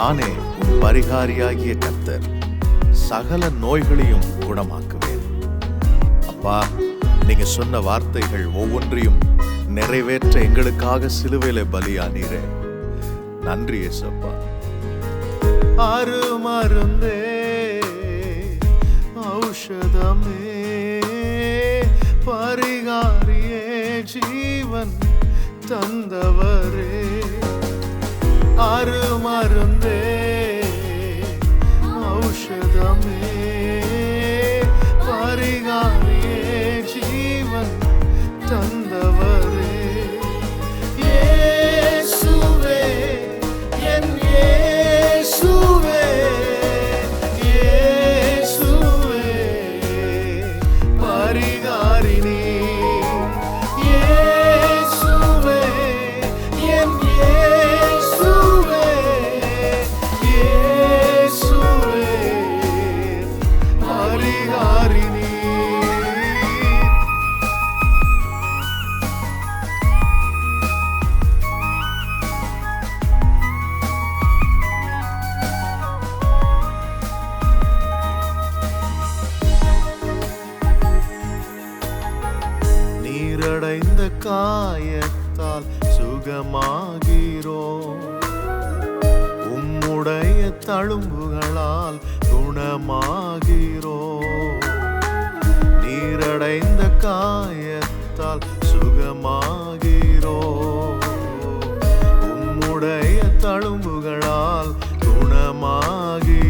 நானே உன் பரிகாரியாகிய கத்தர் சகல நோய்களையும் குணமாக்குவேன். அப்பா நீங்க சொன்ன வார்த்தைகள் ஒவ்வொன்றையும் நிறைவேற்ற எங்களுக்காக சிலுவையில பலியானீரே. நன்றி ஏசப்பா அருமருந்தே ஔஷதமே பரிகாரியே ஜீவன் தந்தவரே. அருமருந்தே ஔஷதமே பரிகாரியே ஜீவன் தந்தவரே காயத்தால் சுகமாகிறோம் உம்முடைய தழும்புகளால் குணமாகிறோம் நீரடைந்த காயத்தால் சுகமாகிறோம் உம்முடைய தழும்புகளால் குணமாகிறோம்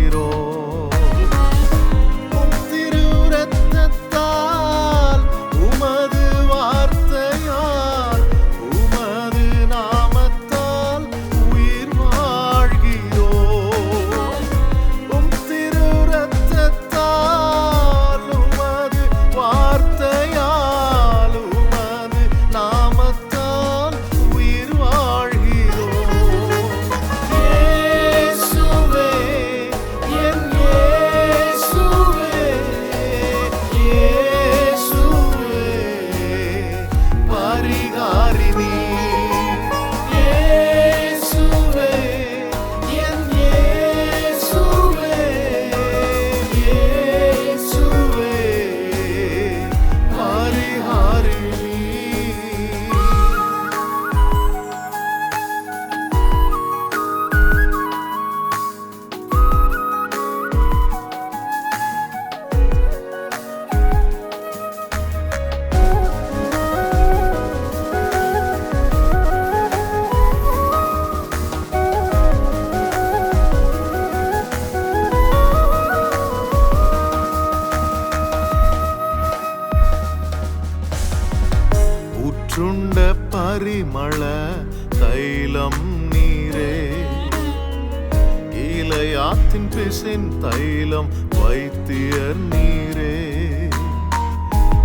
ஆத்தின் பிசின் தைலம் வைத்தியர் நீரே.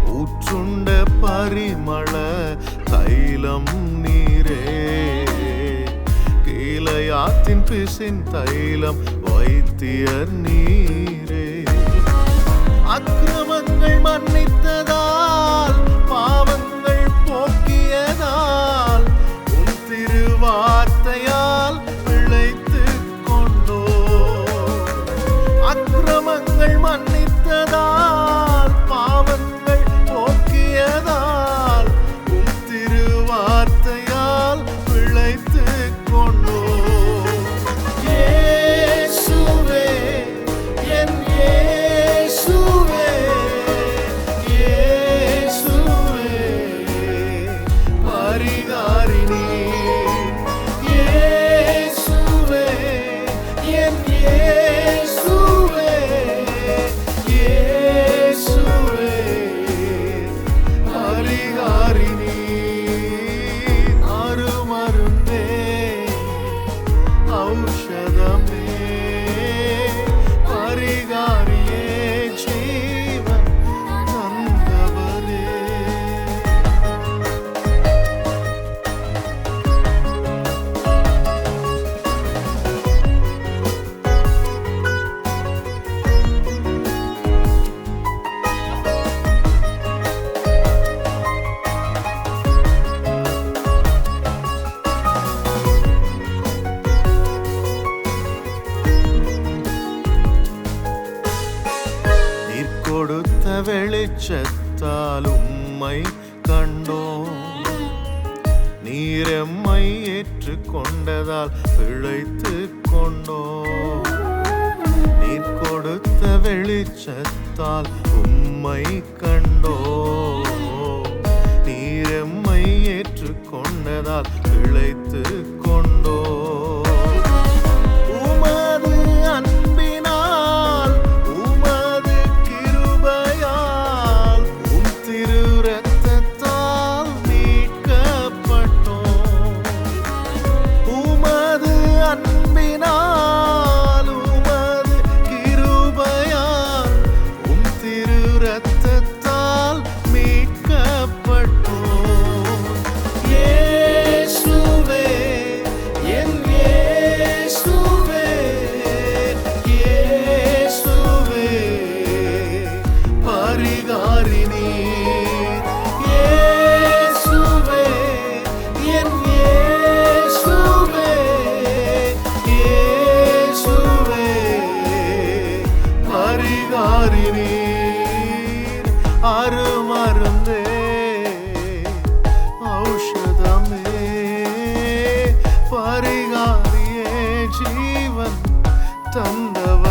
உற்றுண்ட பரிமள தைலம் நீரே. கீழையாத்தின் பிசின் தைலம் வைத்தியர் நீரே. அக்கிரமங்கள் மன்னித்த ஏற்றுக்கொண்டதால் பிழைத்து கொண்டோ. நீர் கொடுத்த வெளிச்சத்தால் உம்மை கண்டோ. நீர் எம்மை ஏற்றுக்கொண்டதால் பிழைத்து श्रीमतम् भव